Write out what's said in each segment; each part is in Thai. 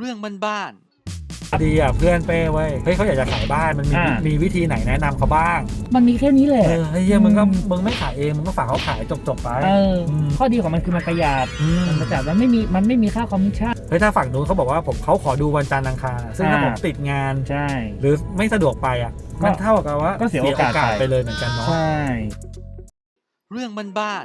เรื่องบ้านดีอะเพื่อนเป้เว้ยเฮ้ยเขาอยากจะขายบ้านมันมีอ่ามี มีวิธีไหนแนะนำเขาบ้างมันมีแค่นี้แหละเออเฮ้ยเหี้ยมึงก็อืม มึงไม่ขายเองมึงก็ฝากเขาขายจบจบๆไป เอออม ข้อดีของมันคือมันประหยัดอืมมันประหยัดมันไม่มีมันไม่มีค่าคอมมิชชั่น เฮ้ยถ้าฝั่งนู้นเขาบอกว่าผมเขาขอดูวันจันทร์อังคารซึ่งถ้าอ่า ผมติดงาน ใช่ หรือไม่สะดวกไปอะก็มันเท่ากับว่าก็เสียโอกาสไป ไปเลยเหมือนกันเนาะ ใช่ๆเรื่องบ้าน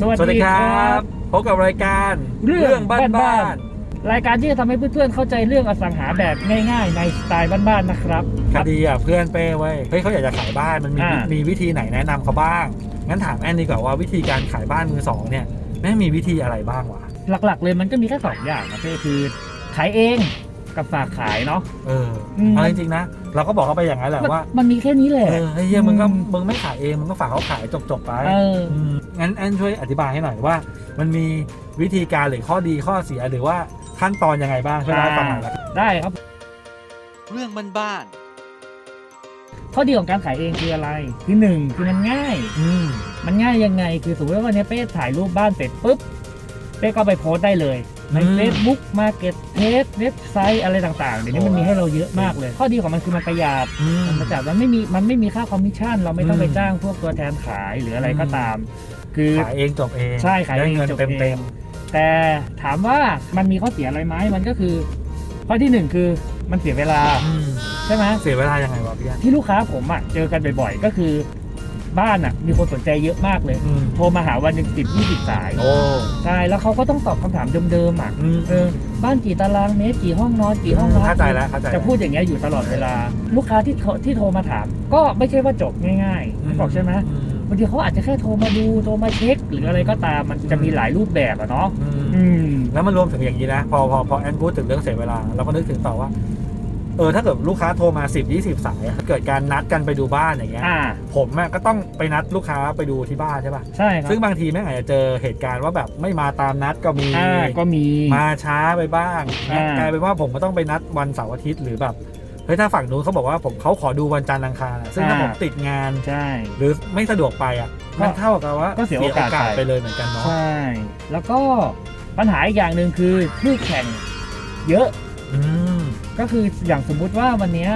สวัสสวัสดีดีคครัรับ บ พบกับรายการเรื่องบ้านบ้าบ้านน รายการที่จะทำให้เพื่อนๆเข้าใจเรื่องอสังหาแบบง่ายๆ ในสไตล์บ้านๆนะครับ คดีอะเพื่อนเป้เว้ยเฮ้ยเขาอยากจะขายบ้านมันมีอ่ามี มีวิธีไหนแนะนำเขาบ้าง งั้นถามแอนดีกว่าว่าวิธีการขายบ้านมือสองเนี่ยแม่งมีวิธีอะไรบ้างวะหลักๆเลยมันก็มีแค่สองอย่างนะเป้คือขายเองกับฝากขายเนาะ เอออืมเอาจริงๆนะ เราก็บอกเขาไปอย่างนั้นแหละมันว่า มันมีแค่นี้แหละ เออเฮ้ยเหี้ยมึงก็อืม มึงไม่ขายเองมึงก็ฝากเขาขายจบจบๆไปเออ มงั้นแอนช่วยอธิบายให้หน่อยว่า มันมี วิธีการหรือข้อดีข้อเสียหรือว่าขั้นตอนยังไงบ้างช่วยเล่าให้ฟังหน่อยละกันได้ครับๆเรื่องบ้านข้อดีของการขายเองคืออะไร คือหนึ่งคือมันง่าย อืม มันง่ายยังไง คือสมมติว่าวันนี้เป้ถ่ายรูปบ้านเสร็จปุ๊บ เป้ก็ไปโพสต์ได้เลย ใน อืม Facebook Market Place เว็บไซต์อะไรต่างๆ เดี๋ยวนี้มันมีให้เราเยอะมากเลย ข้อดีของมันคือมันประหยัด อืม มันประหยัดมันไม่มีมันไม่มีค่าคอมมิชชั่น เราไม่ต้องอืมไปจ้างพวกตัวแทนขายหรืออะไรก็ตาม คือ ขายเองจบเองใช่ขายเองได้เงินจบเต็มเอง เต็ม แต่ถามว่ามันมีข้อเสียอะไรไหมมันก็คือ ข้อที่หนึ่งคือมันเสียเวลาๆอืมใช่ไหมเสียเวลายังไงวะพี่แอนที่ลูกค้าผมอะเจอกันบ่อยๆ ก็คือบ้านอะมีคนสนใจเยอะมากเลยอืมโทรมาหาวันหนึ่งสิบยี่สิบสายโอ้ใช่แล้วเขาก็ต้องตอบคำถามเดิมๆอะอืมเออบ้านกี่ตารางเมตรกี่ห้องนอนกี่ห้องพักเข้าใจแล้วเข้าใจแล้วจะพูดอย่างเงี้ยอยู่ตลอดเวลา ลูกค้าที่เขาที่โทรมาถาม ก็ไม่ใช่ว่าจบง่ายๆนึกบอกใช่ไหมอืม บางทีเขาอาจจะแค่โทรมาดูโทรมาเช็ค หรืออะไรก็ตามมันจะมีหลายรูปแบบอะเนาะอืมอืมแล้วมันรวมถึงอย่างนี้นะ พอพอพอแอนพูดถึงเรื่องเสียเวลาเราก็นึกถึงต่อว่า เออถ้าเกิดลูกค้าโทรมา 10 20 สายอะถ้าเกิดการนัดกันไปดูบ้านอย่างเงี้ยอ่า ผมอะก็ต้องไปนัดลูกค้าไปดูที่บ้านใช่ป่ะใช่ครับซึ่งบางทีแม่งอาจจะเจอเหตุการณ์ว่าแบบไม่มาตามนัดก็มี อ่าก็มี มาช้าไปบ้างอ่ากลายเป็นว่าผมก็ต้องไปนัดวันเสาร์อาทิตย์หรือแบบ เฮ้ยถ้าฝั่งนู้นเขาบอกว่าผมเขาขอดูวันจันทร์อังคารอะซึ่งถ้าผมติดงาน ใช่ หรือไม่สะดวกไปอะก็มันเท่ากับว่าก็เสียโอกาสไป ไปเลยเหมือนกันเนาะ ใช่ แล้วก็ปัญหาอีกอย่างหนึ่งคือคู่แข่งเยอะ อืม ก็คืออย่างสมมุติว่าวันเนี้ย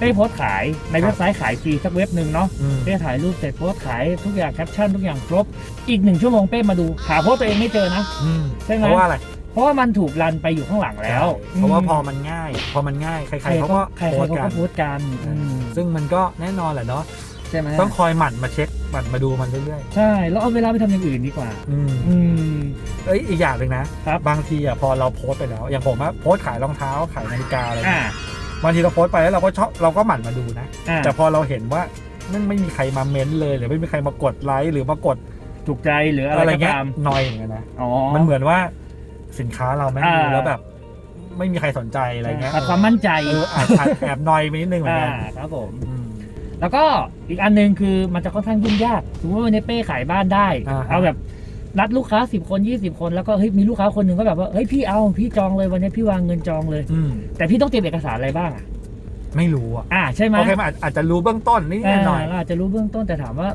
ได้โพสต์ขายในครับ เว็บไซต์ขายฟรีสักเว็บหนึ่งเนาะอืมเป้ถ่ายรูปเสร็จโพสต์ขายทุกอย่างแคปชั่นทุกอย่างครบ อีกหนึ่งชั่วโมงเป้มาดูหาโพสต์ตัวเองไม่เจอนะ อืมใช่ไหม เพราะว่าอะไร เพราะว่ามันถูกรันไปอยู่ข้างหลังแล้ว ใช่เพราะว่าพอมันง่าย พอมันง่าย ใครใครๆเขาก็ใครโพๆสต์เขากัก็นโพสต์กันอืมซึ่งมันก็แน่นอนแหละเนาะใช่ไหมต้องคอยหมั่นมาเช็คหมั่นมาดูมันเรื่อยใช่แล้วเอาเวลาไปทำอย่างอื่นดีกว่า ๆอืมอืม เอ้ยอีกอย่างหนึ่งนะครับ บางทีอะพอเราโพสต์ไปแล้วอย่างผมอะโพสต์ขายรองเท้าขายนาฬิกาอะไรอ่าเงี้ยบางทีเราโพสต์ไปแล้วเราก็ชอบเราก็หมั่นมาดูนะ อ่าแต่พอเราเห็นว่านั่นไม่มีใครมาเม้นต์เลยหรือไม่มีใครมากดไลค์หรือมากดถูกใจหรืออะไรอะไรก็เงี้ยตามนอยเหมือนกันนะ อ๋อมันเหมือนว่า สินค้าเราแม่งอ่าดูแล้วแบบ ไม่มีใครสนใจอะไรเงี้ยขาดความมั่นใจเอออาจอาจแอบนอยไปนิดนึงเหมือนอ่ากันครับผมอืมแล้วก็อีกอันหนึงคือมันจะค่อนข้างยุ่งยากสมมติว่าวันนี้เป้ขายบ้านได้อ่าฮะเอาแบบนัดลูกค้า10คน20คนแล้วก็เฮ้ยมีลูกค้าคนหนึ่งก็แบบว่าเฮ้ยพี่เอาพี่จองเลยวันนี้พี่วางเงินจองเลยอืมแต่พี่ต้องเตรียมเอกสารอะไรบ้างอะไม่รู้อะอ่าใช่ไหมโอเคมันอาจอาจจะรู้เบื้องต้นนิดๆหน่อยาเราอาจจะรู้เบื้องต้นแต่ถามว่า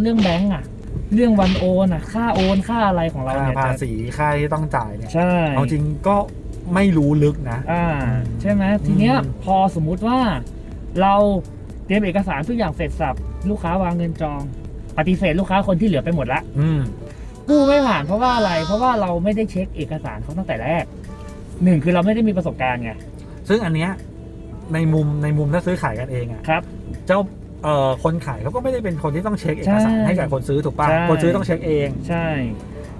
เรื่องแบงก์อะ เรื่องวันโอนอะ ค่าโอนค่าอะไรของๆเราค่าเนี่ยภาจะษีค่าที่ต้องจ่ายเนี่ยใช่เอาจริงก็ไม่รู้ลึกนะ อ่าใช่ไหมทีเนี้ยอืม พอสมมุติว่าเราเตรียมเอกสารทุกอย่างเสร็จสับลูกค้าวางเงินจอง ปฏิเสธลูกค้าคนที่เหลือไปหมดละ อืม กู้ไม่ผ่านเพราะว่าอะไร เพราะว่าเราไม่ได้เช็คเอกสารเขาตั้งแต่แรกหนึ่งคือเราไม่ได้มีประสบการณ์ไงซึ่งอันเนี้ยในมุมในมุมถ้าซื้อขายกันเองอะครับ เจ้า เอ่อคนขายเขาก็ไม่ได้เป็นคนที่ต้องเช็คเอกสารใช่ให้กับคนซื้อถูกป่ะใช่ คนซื้อต้องเช็คเอง ใช่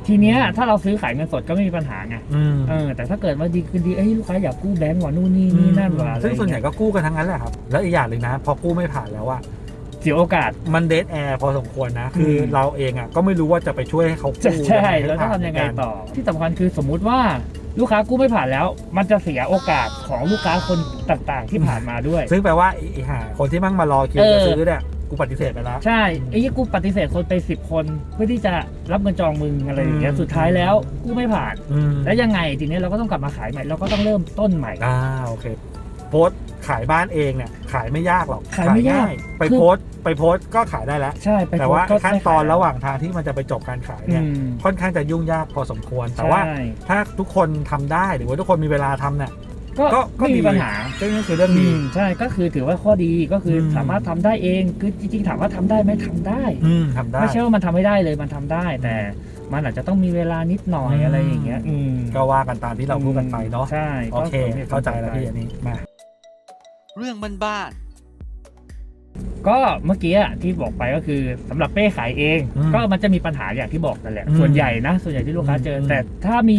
ทีเนี้ยถ้าเราซื้อขายเงินสดก็ไม่มีปัญหาไงอืมเออแต่ถ้าเกิดว่าดีคืนดีเอ้ยลูกค้าอยากกู้แบงก์ว่านู่นนี่นี่นั่นว่าอะไรซึ่งส่วนใหญ่เงี้ยก็กู้กันทั้งนั้นแหละครับ แล้วอีกอย่างหนึ่งนะพอกู้ไม่ผ่านแล้วอะเสียโอกาส มันเดทแอร์พอสมควรนะ คืออม เราเองอะก็ไม่รู้ว่าจะไปช่วยให้เขาจะกู้ใช่ให้แล้วต้องผ่านทำยังไงกันต่อ ที่สำคัญคือสมมุติว่าลูกค้ากู้ไม่ผ่านแล้ว มันจะเสียโอกาสของลูกค้าคน ต่างๆ ที่ผ่านมาด้วย ซึ่งแปลว่าไอ้ไอ้ห่าคนที่มั่งมารอคิวเออ จะซื้อเนี่ยกูปฏิเสธไปแล้ว ใช่ไอ้ยี่กูปฏิเสธคนไปสิบคนเพื่อที่จะรับเงินจองมึงอะไรอย่างเงี้ยอืม สุดท้ายแล้วกู้ไม่ผ่าน อืมแล้วยังไงทีนี้เราก็ต้องกลับมาขายใหม่เราก็ต้องเริ่มต้นใหม่ อ่าโอเค โพสต์ขายบ้านเองเนี่ยขายไม่ยากหรอกขายไม่ยากไปคือโพสต์ไปโพสต์ก็ขายได้แล้ว ใช่ไปแต่ว่าโพสต์ก็ขั้นตอนได้ขายระหว่างทางที่มันจะไปจบการขายเนี่ยอืมค่อนข้างจะยุ่งยากพอสมควร แต่ว่าใช่ถ้าทุกคนทำได้หรือว่าทุกคนมีเวลาทำเนี่ย ก็ก็ก็ไม่มีดีปัญหา ก็นั่นคือเรื่องอืดี มใช่ก็คือถือว่าข้อดีก็คืออม สามารถทำได้เองคือจริงๆถามว่าทำได้ไหมทำได้อืมทำได้ ไม่ใช่ว่ามันทำไม่ได้เลยมันทำได้ แต่มันอาจจะต้องมีเวลานิดหน่อยอืม อะไรอย่างเงี้ยอืมก็ว่ากันตามที่เราพูดกันไปเนาะใช่โอเคก็สมหตุเข้าใจแล้วพี่อันนี้ มา เรื่องบ้าน ก็เมื่อกี้อะที่บอกไปก็คือสำหรับเป้ขายเองอืมก็มันจะมีปัญหาอย่างที่บอกนั่นแหละอืมส่วนใหญ่นะ ส่วนใหญ่ที่ลูกค้าเจออมแต่ถ้ามี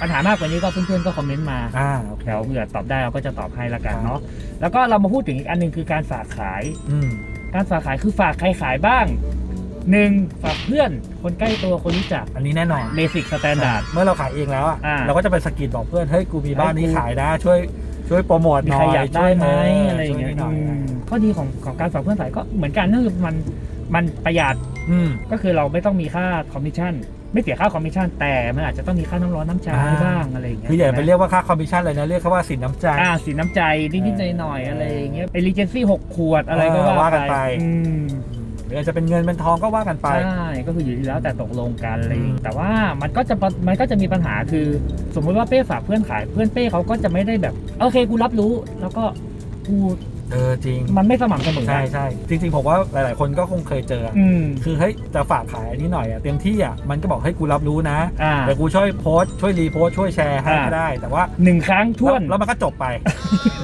ปัญหามากกว่านี้ก็เพื่อนๆก็คอมเมนต์มาอ่าโอเคเดี๋ยวเผื่อตอบได้เราก็จะตอบให้ละกันครับเนาะแล้วก็เรามาพูดถึงอีกอันหนึงคือการฝากขายอืมการฝากขายคือฝากใครขายบ้างหนึ่งฝากเพื่อนคนใกล้ตัวคนรู้จักอันนี้แน่นอนเบสิกสแตนดาร์ดเมื่อเราขายเองแล้วอะอ่าเราก็จะไปสะกิดบอกเพื่อนเฮ้ยกูมีบ้านนี้เฮ้ยกูขายนะช่วยช่วยโปรโมทมีหน่ใครอยอยากได้ไหมช่วอะไรอย่างเงี้ยช่วหน่อยอืม ข้อดีของของการฝากเพื่อนขายก็เหมือนกันก็คือมันมันประหยัดอืม ก็คือเราไม่ต้องมีค่าคอมมิชชั่น ไม่เสียค่าคอมมิชชั่นแต่มันอาจจะต้องมีค่าน้ำร้อนน้ำชาอ่า บ้างอะไรอย่างเงี้ยคืออย่าไปใช่หมเรียกว่าค่าคอมมิชชั่นเลยนะ เรียกเขาว่าสินน้ำใจ อ่าสินน้ำใจนิดๆหน่อยๆอะไรอย่างเงี้ยเป็นรีเจนซี่หกขวดอะไรก็เออว่าว่ากันไป อืม หรืออาจจะเป็นเงินเป็นทองก็ว่ากันไป ใช่ ก็คืออยู่ที่แล้วแต่ตกลงกันอะไรอย่างอืงี้มแต่ว่ามันก็จะปะมันก็จะมีปัญหาคือ สมมุติว่าเป้ฝากเพื่อนขาย เพื่อนเป้เขาก็จะไม่ได้แบบ โอเคกูรับรู้ แล้วก็กู เออจริง มันไม่สม่ำเสมอใช่ใช่จริง ๆ ผมว่าหลาย ๆ คนก็คงเคยเจออืม คือเฮ้ยจะฝากขายอันนี้หน่อยอะเต็มที่อะมันก็บอกให้กูรับรู้นะอ่าเดี๋ยวกูช่วยโพสต์ช่วยรีโพสต์ช่วยแชร์ให้อ่าก็ได้ แต่ว่าหนึ่งครั้งท้วน แล้วแล้วมันก็จบไป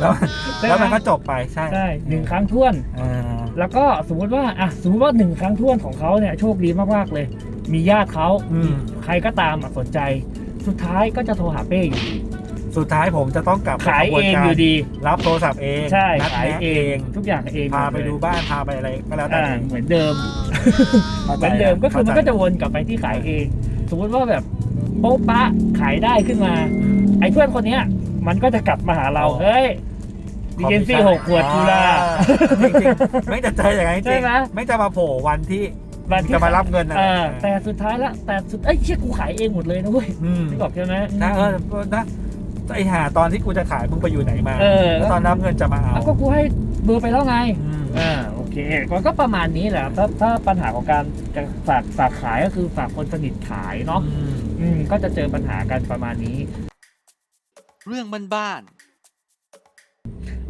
แล้วใช่ไหม แล้วมันก็จบไปใช่ใช่หนึ่งครั้งท้วนเออแล้วก็สมมุติว่าอะสมมติว่าหนึ่งครั้งท้วนของเขาเนี่ยโชคดีมากๆเลย มีญาติเขาอืมใครก็ตามอะสนใจ สุดท้ายก็จะโทรหาเป้อยู่ดี สุดท้ายผมจะต้องกลับไปขายกระบวเอนงการอยู่ดี รับโทรศัพท์เองใช่นัดขายแนะเอเองงทุกอย่างเองพาไปหมเลยดูบ้านพาไปอะไรก็แล้วแต่อ่าเหมือนเดิมข้าเหใจมือนเดิมก็คือมันก็เข้าใจจะวนกลับไปที่ขายเอง สมมติว่าแบบโป๊ะปะขายได้ขึ้นมา ไอ้เพื่อนคนเนี้ย มันก็จะกลับมาหาเราอ๋อเฮ้ยดีเจนซี่หกขวดกูละจริงๆไม่จะเจออย่างนั้นจใช่ริงไหมๆไม่จะมาโผล่วันที่วันที่จะมารับเงินนะเออแต่สุดท้ายละแต่สุดเอ้ยเชี่ยกูขายเองหมดเลยนะเว้ยอืมที่บอกใช่ไหมนะเออนะ ไอหาตอนที่กูจะขายมึงไปอยู่ไหนมาเออ แล้วตอนรับเงินจะมาเอาเอาก็กูให้เบอร์ไปแล้วไง อืมอ่าโอเคมันก็ประมาณนี้แหละถ้าถ้าปัญหาของการจะฝากฝากขายก็คือฝากคนสนิทขายเนาะอืมอืมก็จะเจอปัญหากันประมาณนี้ๆเรื่องบ้าน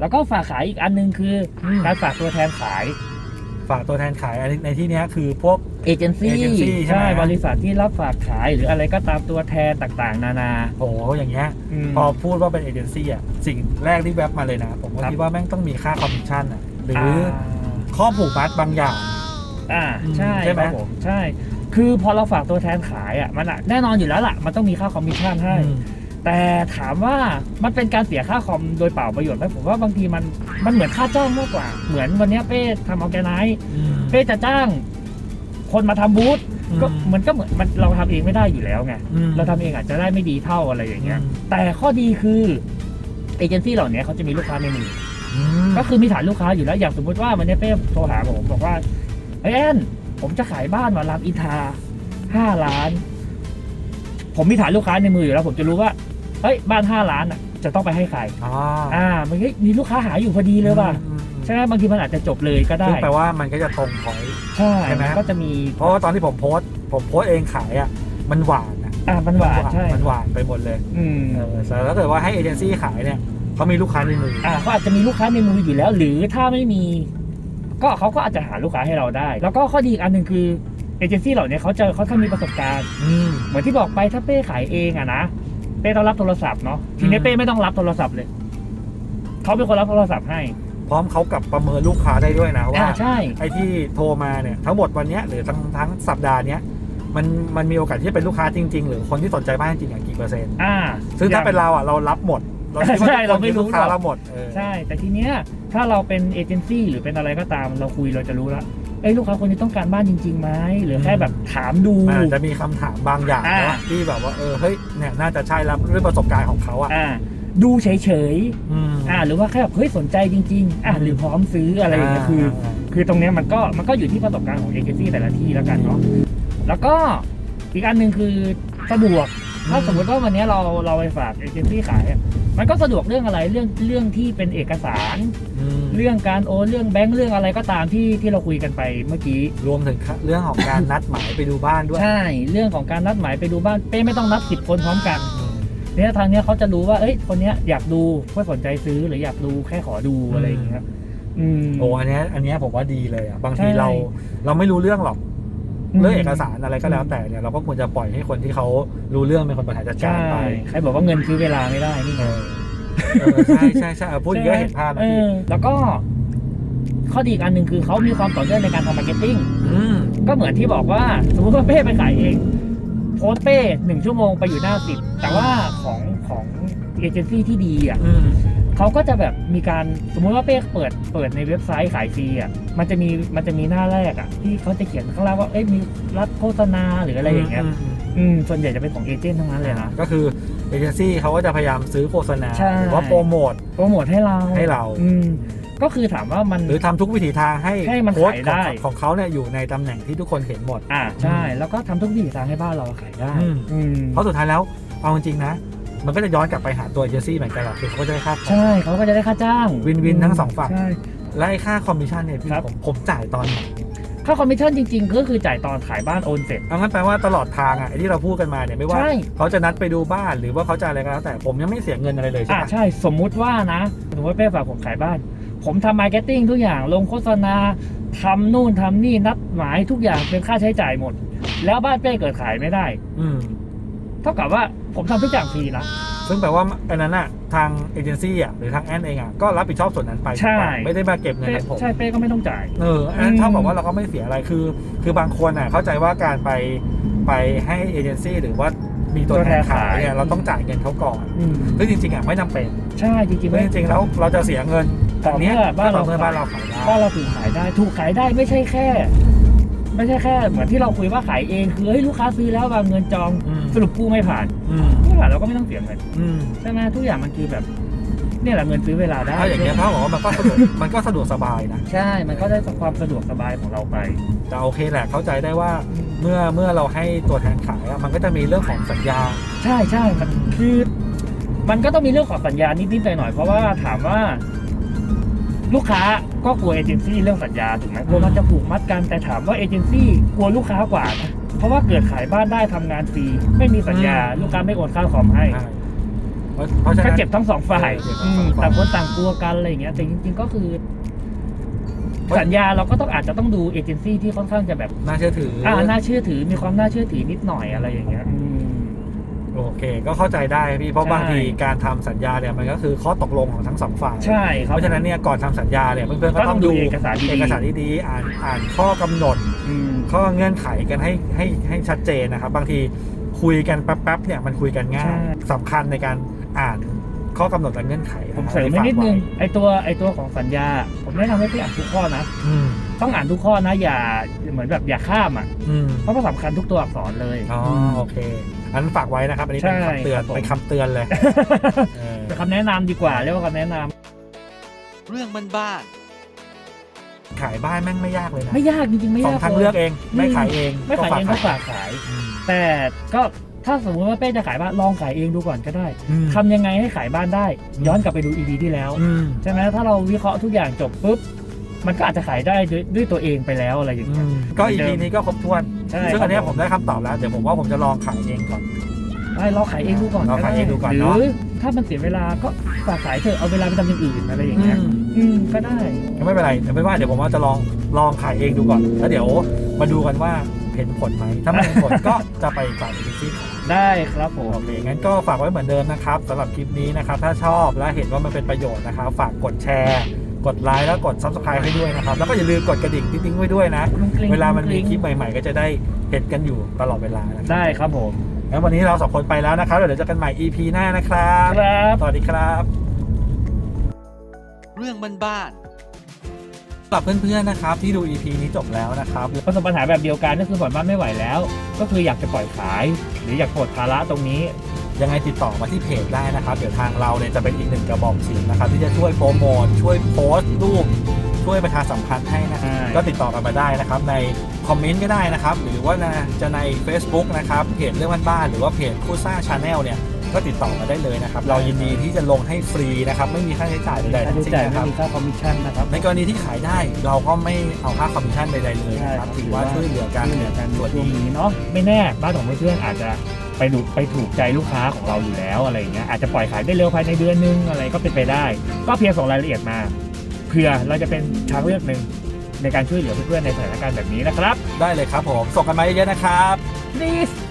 แล้วก็ฝากขายอีกอันหนึงคืออมการฝากตัวแทนขาย ฝากตัวแทนขายอันนี้ในที่เนี้ยคือพวก เอเจนซี่ agency ใช่ไหม บริษัทที่รับฝากขายหรืออะไรก็ตามตัวแทนต่างๆ นานาโหอย่างเงี้ย ม พอพูดว่าเป็นเอเจนซี่อะ สิ่งแรกที่แวบมาเลยนะ ผมก็ครับ คิดว่าแม่งต้องมีค่าคอมมิชชั่นอะ หรืออาข้อผูกมัดบางอย่าง อ่าใช่ใช่ไหม ครับผมใช่ คือพอเราฝากตัวแทนขายอะมันอะแน่นอนอยู่แล้วล่ะ มันต้องมีค่าคอมมิชชั่นให้ อืมแต่ถามว่ามันเป็นการเสียค่าคอมโดยเปล่าประโยชน์ไหมผมว่าบางทีมันมันเหมือนค่าจ้างมากกว่า เหมือนวันเนี้ยเป้ทำออแกไนซ์อืม เป้จะจ้าง คนมาทำบูธก็อืมมันก็เหมือนมันเราทำเองไม่ได้อยู่แล้วไงอืมเราทำเองอาจจะได้ไม่ดีเท่าอะไรอย่างเงี้ยอืมแต่ข้อดีคือเอเจนซี่เหล่านี้เขาจะมีลูกค้าในมืออืมก็คือมีฐานลูกค้าอยู่แล้วอย่างสมมติว่าวันนี้เป้โทรหาผมบอกว่าเอ้ยแอนผมจะขายบ้านว่ารามอินทราห้าล้าน ผมมีฐานลูกค้าในมืออยู่แล้ว ผมจะรู้ว่าเอ้ยบ้านห้าล้านอะ จะต้องไปให้ใครอ๋ออ่ามันก็มีลูกค้าหาอยู่พอดีเลยว่ะอืม ใช่ไหมบางทีมันอาจจะจบเลยก็ได้ซึ่งแปลว่ามันก็จะตรงพอยใช่ใช่ไหม มันก็จะมีเพราะว่าตอนที่ผมโพสต์ผมโพสต์เองขายอะมันหวานอะอ่ามันหวานใช่มันหวานไปหมดเลยอืมเออแต่ถ้าเกิดว่าให้เอเจนซี่ขายเนี่ยเขามีลูกค้าในมือออ่าเขาอาจจะมีลูกค้าในมืออยู่แล้ว หรือถ้าไม่มี ก็เขาก็อาจจะหาลูกค้าให้เราได้ แล้วก็ข้อดีอีกอันหนึ่งคือเอเจนซี่เหล่านี้เขาจะเขาถ้ามีประสบการณ์ อืม เหมือนที่บอกไปถ้าเป้ขายเองอะนะเป้ต้องรับโทรศัพท์เนาะทีนี้อืม เป้ไม่ต้องรับโทรศัพท์เลยเขาเป็นคนรับโทรศัพท์ให้ พร้อมเขากับประเมินลูกค้าได้ด้วยนะว่าอ่าใช่ไอ้ที่โทรมาเนี่ยทั้งหมดวันเนี้ยหรือทั้งทั้งสัปดาห์เนี้ยมันมันมีโอกาสที่จะเป็นลูกค้าจริง ๆ หรือคนที่สนใจบ้านจริงๆอะกี่เปอร์เซ็นต์อ่าซึ่งถ้าเป็นเราอะเรารับหมดเราคิดว่าใช่ทุกคนเราไม่คือรู้ลูกค้าหรอกเราหมดเออใช่ แต่ทีเนี้ยถ้าเราเป็นเอเจนซี่หรือเป็นอะไรก็ตาม เราคุยเราจะรู้ละเอ้ยลูกค้าคนนี้ต้องการบ้านจริงๆไหมหรือแค่แบบถามดูมันอาจจะมีคำถามบางอย่างอ่าเนาะที่แบบว่าเออเฮ้ยเนี่ยน่าจะใช่แล้วด้วยประสบการณ์ของเขาอะอ่า ดูเฉยอืมๆอ่าหรือว่าแค่แบบเฮ้ยสนใจจริงๆอ่าหรือพร้อมซื้ออะไรอย่างเงี้ยคือาคือตรงเนี้ยมันก็มันก็อยู่ที่ประสบการณ์ของเอเจนซี่แต่ละที่แล้วกันเนาะแล้วก็อีกอันหนึ่งคือสะดวกถ้าสมมติว่าวันนี้เราเราไปฝากเอเจนซี่ขายอะมันก็สะดวกเรื่องอะไรเรื่องเรื่องที่เป็นเอกสารอืมเรื่องการโอนเรื่องแบงค์เรื่องอะไรก็ตามที่ที่เราคุยกันไปเมื่อกี้รวมถึงเรื่องของการนัดหมายไปดูบ้านด้วยใช่เรื่องของการนัดหมายไปดูบ้านเป้ไม่ต้องนัดสิบคนพร้อมกันอืม เนี่ยทางเนี้ยเขาจะรู้ว่าเอ้ยคนเนี้ยอยากดูเพื่อสนใจซื้อหรืออยากดูแค่ขอดูอะไรอย่างเงี้ยอืม โอ้อันเนี้ยอันเนี้ยผมว่าดีเลยอะบางทีใช่เราเราไม่รู้เรื่องหรอกอืม เรื่องเอกสารอะไรก็แล้วแต่เนี่ยเราก็ควรจะปล่อยให้คนที่เขารู้เรื่องเป็นคนบริหารจัดการใช่ไปใครบอกว่าเงินซื้อเวลาไม่ได้นี่เอไงอเออใช่ใช่ใช่เออพูดอย่างนี้ก็เห็นภาพนะเอพี่อแล้วก็ข้อดีอีกอันหนึ่งคือเขามีความต่อเนื่องในการทำมาร์เก็ตติ้งอืมก็เหมือนที่บอกว่า สมมติว่าเป้ไปขายเอง โพสต์เป้หนึ่งชั่วโมงไปอยู่หน้าสิบแต่ว่าของของเอเจนซี่ที่ดีอะอืมเขาก็จะแบบมีการสมมุติว่าเป้เปิดเปิดในเว็บไซต์ขายฟรีอะมันจะมีมันจะมีหน้าแรกอะที่เขาจะเขียนข้างล่างว่าเอ้ยมีรับโฆษณาหรืออะไรอย่างเงี้ยมอืมส่วนใหญ่จะเป็นของเอเจนต์ทั้งนั้นเลยนะ ก็คือเอเจนซี่เขาก็จะพยายามซื้อโฆษณาใช่ หรือว่าโปรโมท โปรโมทให้เราให้เรา อืม ก็คือถามว่ามัน หรือทำทุกวิถีทางให้ให้มันโค้ดขายของได้ของเขาเนี่ยอยู่ในตำแหน่งที่ทุกคนเห็นหมด อ่าใช่ แล้วก็ทำทุกวิถีทางให้บ้านเราขายได้อืมอืมเพราะสุดท้ายแล้วเอาจริงๆนะ มันก็จะย้อนกลับไปหาตัวเอเจนซี่เหมือนกันแหละคือเขาก็จะได้ค่าของใช่เขาก็จะได้ค่าจ้างวินวินทั้งสองฝั่งใช่และไอ้ค่าคอมมิชชั่นเนี่ยพี่ครับผมผมจ่ายตอนไหนค่าคอมมิชชั่นจริงๆ ก็คือจ่ายตอนขายบ้านโอนเสร็จเอางั้นแปลว่าตลอดทางอะไอ้ที่เราพูดกันมาเนี่ยไม่ว่าใช่เขาจะนัดไปดูบ้านหรือว่าเขาจะอะไรก็แล้วแต่ผมยังไม่เสียเงินอะไรเลยใช่อ่าไหมใช่สมมุติว่านะสมมติว่าเป้ฝากผมขายบ้าน ผมทำมาร์เก็ตติ้งทุกอย่างลงโฆษณาทำนู่นทำนี่นัดหมายทุกอย่างเป็นค่าใช้จ่ายหมด แล้วบ้านเป้เกิดขายไม่ได้ อืมเท่ากับว่าผมทำทุกอย่างฟรีนะ ซึ่งแปลว่าอันนั้นอะทางเอเจนซี่อะหรือทางแอนเองอะก็รับผิดชอบส่วนนั้นไปใช่ ถูกปะไม่ได้มาเก็บเงินเป้จากผมใช่เป้ก็ไม่ต้องจ่าย เอออันนั้นเท่ากับว่าเราก็ไม่เสียอะไรคือ คือบางคนอะเข้าใจว่าการไปไปให้เอเจนซี่หรือว่ามีตัวแทนขายเนี่ยเราต้องจ่ายเงินเขาก่อน อืมซึ่งจริงๆอะไม่จำเป็นใช่จริงๆเพราะไม่จริงๆแล้วเราจะเสียเงิน ต่อเมื่ออับ้านเราต่อเมื่อบ้านเราขายได้บ้านเราถูกขายได้ ถูกขายได้ไม่ใช่แค่ ไม่ใช่แค่ เหมือนที่เราคุยว่าขายเองคือเฮ้ยลูกค้าซื้อแล้ววางเงินจองอืมสรุปกู้ไม่ผ่านอืมไม่ผ่านเราก็ไม่ต้องเสียเงินอืมใช่ไหมทุกอย่างมันคือแบบเนี่ยแหละเงินซื้อเวลาได้ถ้าอย่างเงี้ยเท่ากับว่ามันก็สะดวกมันก็สะดวกสบายนะใช่ มันก็ได้ความสะดวกสบายของเราไปแต่โอเคแหละเข้าใจได้ว่าเมื่อเมื่อเราให้ตัวแทนขายอะมันก็จะมีเรื่องของสัญญา ใช่ใช่มันคือ มันก็ต้องมีเรื่องของสัญญานิดๆหน่อยๆเพราะว่าถามว่า ลูกค้าก็กลัวเอเจนซี่เรื่องสัญญาถูกไหมกลัวมันจะผูกมัดกันแต่ถามว่าเอเจนซี่กลัวลูกค้ากว่านะเพราะว่าเกิดขายบ้านได้ทำงานฟรีไม่มีสัญญาอืมลูกค้าไม่โอนค่าคอมให้ ใช่เพราะเพราะฉะก็นั้น เจ็บทั้งสองฝ่ายเออเจ็บทั้อืงสอมงฝ่ายต่างคนต่างกลัวกันอะไรอย่างเงี้ย แต่จริง ๆ ก็คือเพราะสัญญาเราก็ต้องอาจจะต้องดูเอเจนซี่ที่ค่อนข้างจะแบบน่าเชื่อถือออ่าน่าเชื่อถือมีความน่าเชื่อถือนิดหน่อยอะไรอย่างเงี้ยอืม โอเค ก็เข้าใจได้พี่เพราะใช่บางทีการทำสัญญาเนี่ยมันก็คือข้อตกลงของทั้งสองฝ่ายใช่ครับเพราะฉะนั้นเนี่ยก่อนทำสัญญาเนี่ยเพื่อนๆก็ก็ต้ต้อองงดูดูเอกสารดีๆเอกสารดีๆอ่านอ่านข้อกำหนดอืมข้อเงื่อนไขกันให้ให้ให้ชัดเจนนะครับ บางทีคุยกันแป๊บๆเนี่ยมันคุยกันง่ายสำคัญในการอ่านข้อกำหนดและเงื่อนไขผมเสริมไม่นิดนึงไอตัวไอตัวของสัญญา ผมแนะนำให้พี่อ่านทุกข้อนะอืมต้องอ่านทุกข้อนะอย่าเหมือนแบบอย่าข้ามอะอืมเพราะมันสำคัญทุกตัวอักษรเลยอ๋อโอเค อันนั้นฝากไว้นะครับ อันนี้เป็นใช่คำเตือนครับผมเป็นคำเตือนเลยเออเป็นคำแนะนำดีกว่าเรียกว่าคำแนะนำเรื่องบ้านขายบ้านแม่งไม่ยากเลยนะไม่ยากจริงๆไม่สองยากทางเลือกเองไม่ขายเองไม่ขายเองก็ฝากฝากขายอืมแต่ก็ถ้าสมมติว่าเป้จะขายบ้านลองขายเองดูก่อนก็ได้อืมทำยังไงให้ขายบ้านได้ ย้อนกลับไปดูอีพีที่แล้วอืมใช่ไหมถ้าเราวิเคราะห์ทุกอย่างจบปุ๊บมันก็อาจจะขายได้ด้วยด้วยตัวเองไปแล้วอะไรอย่างอืเงี้ยมก็อีพีนี้ก็ครบถ้วน ใช่ซึ่งอันเนี้ยครับผมได้คำตอบแล้ว เดี๋ยวผมว่าผมจะลองขายเองก่อน ไม่เราขายเองดูก่อนเราขายเองดูก่อนหรืเนาะอถ้ามันเสียเวลาก็ฝากขายเถอะเอาเวลาไปทำอย่างอื่นอะไรอย่างเงี้ยอืมก็ได้ ยังไม่เป็นไรแต่ไม่ว่าเดี๋ยวผมว่าจะลองลองขายเองดูก่อน แล้วเดี๋ยวมาดูกันว่าเห็นผลไหม ถ้าไม่เห็นผล ก็จะไปฝ่ายเอเจนซี่ขายได้ครับผม โอเคงั้นก็ฝากไว้เหมือนเดิมนะครับสำหรับคลิปนี้นะครับ ถ้าชอบและเห็นว่ามันเป็นประโยชน์นะครับ ฝากกดแชร์ กดไลค์แล้วกด subscribe ให้ด้วยนะครับ แล้วก็อย่าลืมกดกระดิ่งติ๊งๆไว้ด้วยนะ เวลามันมีคลิปใหม่ๆ ก็จะได้เห็นกันอยู่ตลอดเวลานะครับได้ครับผม งั้นวันนี้เราสองคนไปแล้วนะครับ เดี๋ยวเจอกันใหม่ EP หน้านะครับ ครับ สวัสดีครับๆเรื่องบ้านๆสำหรับเพื่อนๆนะครับที่ดู EP นี้จบแล้วนะครับ ประสบปัญหาแบบเดียวกันก็คือผ่อนบ้านไม่ไหวแล้ว ก็คืออยากจะปล่อยขาย หรืออยากปลดภาระตรงนี้ ยังไงติดต่อมาที่เพจได้นะครับ เดี๋ยวทางเราเนี่ยจะเป็นอีกหนึ่งกระบอกเสียงนะครับ ที่จะช่วยโปรโมทช่วยโพสต์รูปช่วยประชาสัมพันธ์ให้นะครับใช่ก็ติดต่อกันมาได้นะครับ ในคอมเมนต์ก็ได้นะครับ หรือว่าจะใน Facebook นะครับเพจเรื่องบ้านๆหรือว่าเพจคู่สร้างชาแนลเนี่ยก็ติดต่อมาได้เลยนะครับ เรายินดีที่จะลงให้ฟรีนะครับ ไม่มีค่าใช้จ่ายใดๆค่าทั้ใช้งสิ้นจ่ายนะคไม่รับมีค่าคอมมิชชั่นนะครับ ในกรณีที่ขายได้เราก็ไม่เอาค่าคอมมิชชั่นใดๆเลยใช่นะคครัรับบถือว่าช่วยเหลือกันช่วยเหลือกันส่วนช่วงดีนี้เนาะไม่แน่บ้านของเพื่อนๆอาจจะ ไปดูไปถูกใจลูกค้าของเราอยู่แล้วอะไรอย่างเงี้ยอาจจะปล่อยขายได้เร็วภายในเดือนนึงอะไรก็เป็นไปได้ ก็เพียงส่งรายละเอียดมาเผื่อเราจะเป็นทางเลือกหนึ่งในการช่วยเหลือเพื่อนๆในสถานการณ์แบบนี้นะครับ ได้เลยครับผม ส่งกันมาเยอะๆนะครับ please